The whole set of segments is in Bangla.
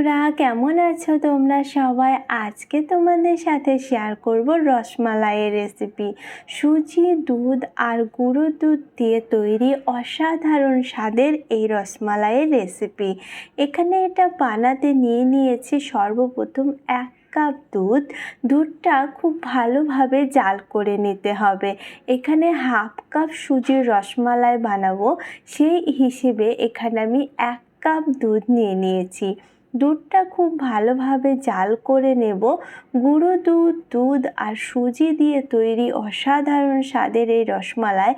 বন্ধুরা, কেমন আছো তোমরা সবাই? আজকে তোমাদের সাথে শেয়ার করব রসমালাইয়ের রেসিপি সুজি, দুধ আর গুঁড়ো দুধ দিয়ে তৈরি অসাধারণ স্বাদের এই রসমালাইয়ের রেসিপি এখানে এটা বানাতে নিয়ে নিয়েছি সর্বপ্রথম এক কাপ দুধ। দুধটা খুব ভালোভাবে জাল করে নিতে হবে। এখানে হাফ কাপ সুজির রসমালাই বানাবো। সেই হিসেবে এখানে আমি এক কাপ দুধ নিয়ে নিয়েছি। দুধটা খুব ভালোভাবে জাল করে নেব। গুঁড়ো দুধ দুধ আর সুজি দিয়ে তৈরি অসাধারণ স্বাদের এই রসমালাই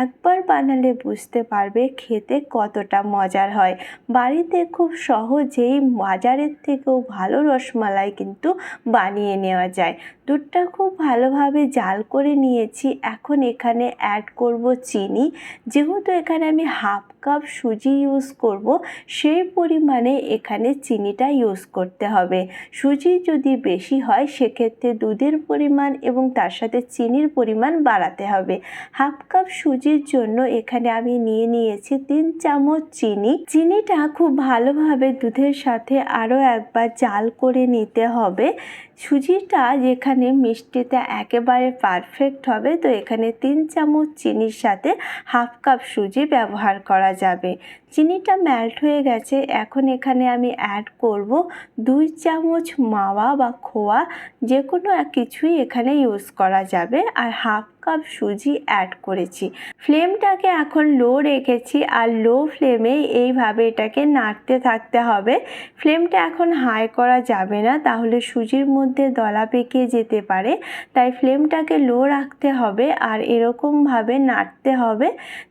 একবার বানালে বুঝতে পারবে খেতে কতটা মজার হয়। বাড়িতে খুব সহজেই বাজারের থেকেও ভালো রসমালাই কিন্তু বানিয়ে নেওয়া যায়। দুধটা খুব ভালোভাবে জাল করে নিয়েছি। এখন এখানে অ্যাড করব চিনি। যেহেতু এখানে আমি হাফ কাপ সুজি ইউজ করব, সেই পরিমাণে এখানে চিনিটা ইউজ করতে হবে। সুজি যদি বেশি হয়, সেক্ষেত্রে দুধের পরিমাণ এবং তার সাথে চিনির পরিমাণ বাড়াতে হবে। হাফ কাপ সুজির জন্য এখানে আমি নিয়ে নিয়েছি তিন চামচ চিনি। চিনিটা খুব ভালোভাবে দুধের সাথে আরও একবার জাল করে নিতে হবে। সুজিটা যেখানে মিষ্টিটা একেবারে পারফেক্ট হবে, তো এখানে তিন চামচ চিনির সাথে হাফ কাপ সুজি ব্যবহার করা যাবে। চিনিটা মেল্ট হয়ে গেছে, এখন এখানে আমি অ্যাড করব দুই চামচ মাওয়া বা খোয়া যে কোনো কিছুই এখানে ইউজ করা যাবে। আর হাফ কাপ সুজি অ্যাড করেছি। ফ্লেমটাকে এখন লো রেখেছি আর লো ফ্লেমে এইভাবে এটাকে নাড়তে থাকতে হবে। ফ্লেমটা এখন হাই করা যাবে না, তাহলে সুজির মধ্যে দলা পেকে যেতে পারে। তাই ফ্লেমটাকে লো রাখতে হবে আর এরকমভাবে নাড়তে হবে।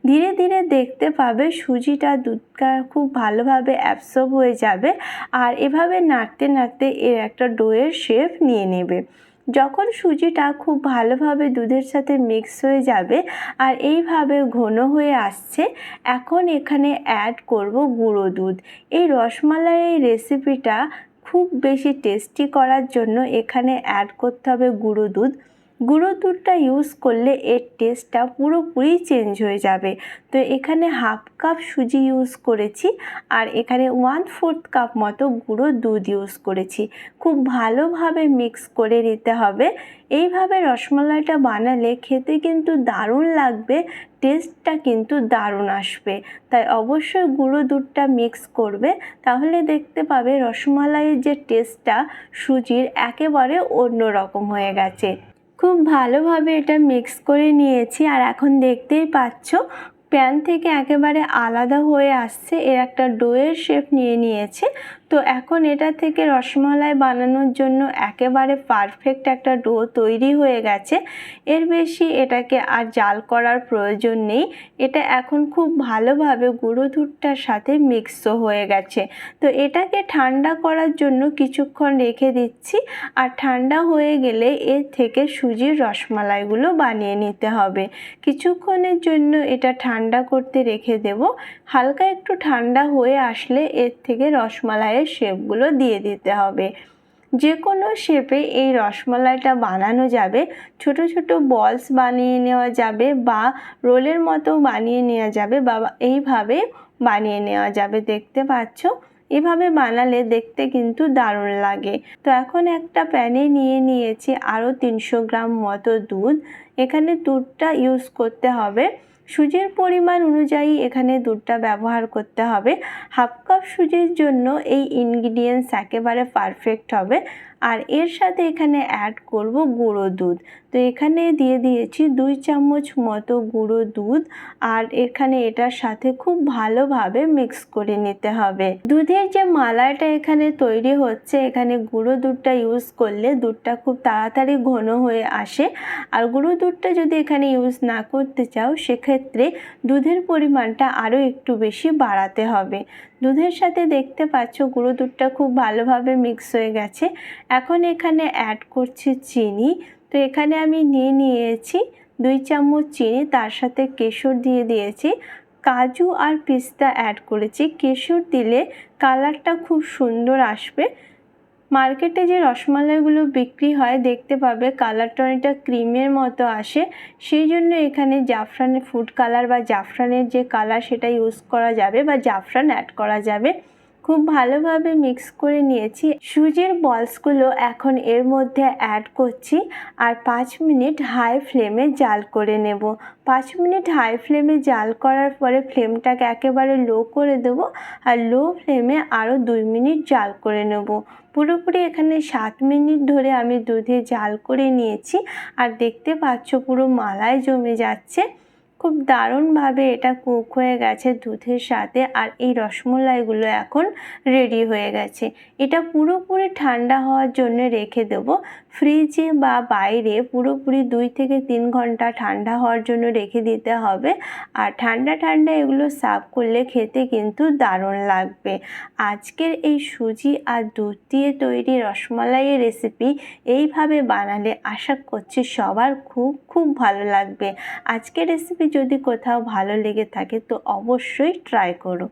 ধীরে ধীরে দেখতে পাবে সুজিটা দুধটা খুব ভালোভাবে অ্যাবসর্ব হয়ে যাবে আর এভাবে নাড়তে নাড়তে এর একটা ডোয়ের শেপ নিয়ে নেবে। যখন সুজিটা খুব ভালোভাবে দুধের সাথে মিক্স হয়ে যাবে আর এইভাবে ঘন হয়ে আসছে, এখন এখানে অ্যাড করব গুঁড়ো দুধ। এই রসমালাই এই রেসিপিটা খুব বেশি টেস্টি করার জন্য এখানে অ্যাড করতে হবে গুঁড়ো দুধ। গুঁড়ো দুধটা ইউজ করলে এর টেস্টটা পুরোপুরি চেঞ্জ হয়ে যাবে। তো এখানে হাফ কাপ সুজি ইউজ করেছি আর এখানে ওয়ান ফোর্থ কাপ মতো গুঁড়ো দুধ ইউজ করেছি। খুব ভালোভাবে মিক্স করে নিতে হবে। এইভাবে রসমালাইটা বানালে খেতে কিন্তু দারুণ লাগবে টেস্টটা কিন্তু দারুণ আসবে। তাই অবশ্যই গুঁড়ো দুধটা মিক্স করবে, তাহলে দেখতে পাবে রসমালাইয়ের যে টেস্টটা সুজির একেবারে অন্য রকম হয়ে গেছে। খুব ভালোভাবে এটা মিক্স করে নিয়েছি। আর এখন দেখতেই পাচ্ছ প্যান থেকে একেবারে আলাদা হয়ে আসছে। এর একটা ডোয়ের শেপ নিয়ে নিয়েছে। তো এখন এটা থেকে রসমালাই বানানোর জন্য একেবারে পারফেক্ট একটা ডো তৈরি হয়ে গেছে। এর বেশি এটাকে আর জাল করার প্রয়োজন নেই। এটা এখন খুব ভালোভাবে গুঁড়ো দুধটার সাথে মিক্সও হয়ে গেছে। তো এটাকে ঠান্ডা করার জন্য কিছুক্ষণ রেখে দিচ্ছি। আর ঠান্ডা হয়ে গেলে এর থেকে সুজির রসমালাইগুলো বানিয়ে নিতে হবে। কিছুক্ষণের জন্য এটা ঠান্ডা করতে রেখে দেব। হালকা একটু ঠান্ডা হয়ে আসলে এর থেকে রসমালাই রসমালাইয়ের শেপগুলো দিয়ে দিতে হবে। যে কোনো শেপে এই রসমালাইটা বানানো যাবে। ছোট ছোট বলস বানিয়ে নেওয়া যাবে বা রোলের মতো বানিয়ে নেওয়া যাবে বা এইভাবে বানিয়ে নেওয়া যাবে, দেখতে পাচ্ছ? এভাবে বানালে দেখতে কিন্তু দারুণ লাগে। তো এখন একটা প্যানে নিয়ে নিয়েছি আরও তিনশো গ্রাম মতো দুধ। এখানে দুধটা ইউজ করতে হবে। সুজির পরিমাণ অনুযায়ী এখানে দুধটা ব্যবহার করতে হবে। হাফ কাপ সুজির জন্য এই ইনগ্রিডিয়েন্টস একেবারে পারফেক্ট হবে। আর এর সাথে এখানে অ্যাড করব গুঁড়ো দুধ। তো এখানে দিয়ে দিয়েছি দুই চামচ মতো গুঁড়ো দুধ আর এখানে এটার সাথে খুব ভালোভাবে মিক্স করে নিতে হবে। দুধের যে মালাইটা এখানে তৈরি হচ্ছে, এখানে গুঁড়ো দুধটা ইউজ করলে দুধটা খুব তাড়াতাড়ি ঘন হয়ে আসে। আর গুঁড়ো দুধটা যদি এখানে ইউজ না করতে চাও, সেক্ষেত্রে দুধের পরিমাণটা আরও একটু বেশি বাড়াতে হবে। দুধের সাথে দেখতে পাচ্ছ গুঁড়ো দুধটা খুব ভালোভাবে মিক্স হয়ে গেছে। এখন এখানে অ্যাড করছি চিনি। তো এখানে আমি নিয়ে নিয়েছি দুই চামচ চিনি, তার সাথে কেশর দিয়ে দিয়েছি। কাজু আর পিস্তা অ্যাড করেছি। কেশর দিলে কালারটা খুব সুন্দর আসবে। মার্কেটে যে রসমালাইগুলো বিক্রি হয়, দেখতে পাবে কালারটা অনেকটা ক্রিমের মতো আসে। সেই জন্য এখানে জাফরানের ফুড কালার বা জাফরানের যে কালার সেটা ইউজ করা যাবে বা জাফরান অ্যাড করা যাবে। খুব ভালোভাবে মিক্স করে নিয়েছি। সুজির বলসগুলো এখন এর মধ্যে অ্যাড করছি আর পাঁচ মিনিট হাই ফ্লেমে জাল করে নেব। পাঁচ মিনিট হাই ফ্লেমে জাল করার পরে ফ্লেমটাকে একেবারে লো করে দেবো আর লো ফ্লেমে আরও দুই মিনিট জাল করে নেব। পুরোপুরি এখানে সাত মিনিট ধরে আমি দুধে জাল করে নিয়েছি আর দেখতে পাচ্ছ পুরো মালায় জমে যাচ্ছে। খুব দারুণভাবে এটা কুক হয়ে গেছে দুধের সাথে আর এই রসমলাইগুলো এখন রেডি হয়ে গেছে। এটা পুরোপুরি ঠান্ডা হওয়ার জন্য রেখে দেবো। ফ্রিজে বা বাইরে পুরোপুরি দুই থেকে তিন ঘণ্টা ঠান্ডা হওয়ার জন্য রেখে দিতে হবে। আর ঠান্ডা ঠান্ডা এগুলো সার্ভ করলে খেতে কিন্তু দারুণ লাগবে। আজকের এই সুজি আর দুধ দিয়ে তৈরি রসমালাইয়ের রেসিপি এইভাবে বানালে আশা করছি সবার খুব খুব ভালো লাগবে। আজকের রেসিপি যদি কোথাও ভালো লেগে থাকে তো অবশ্যই ট্রাই করো।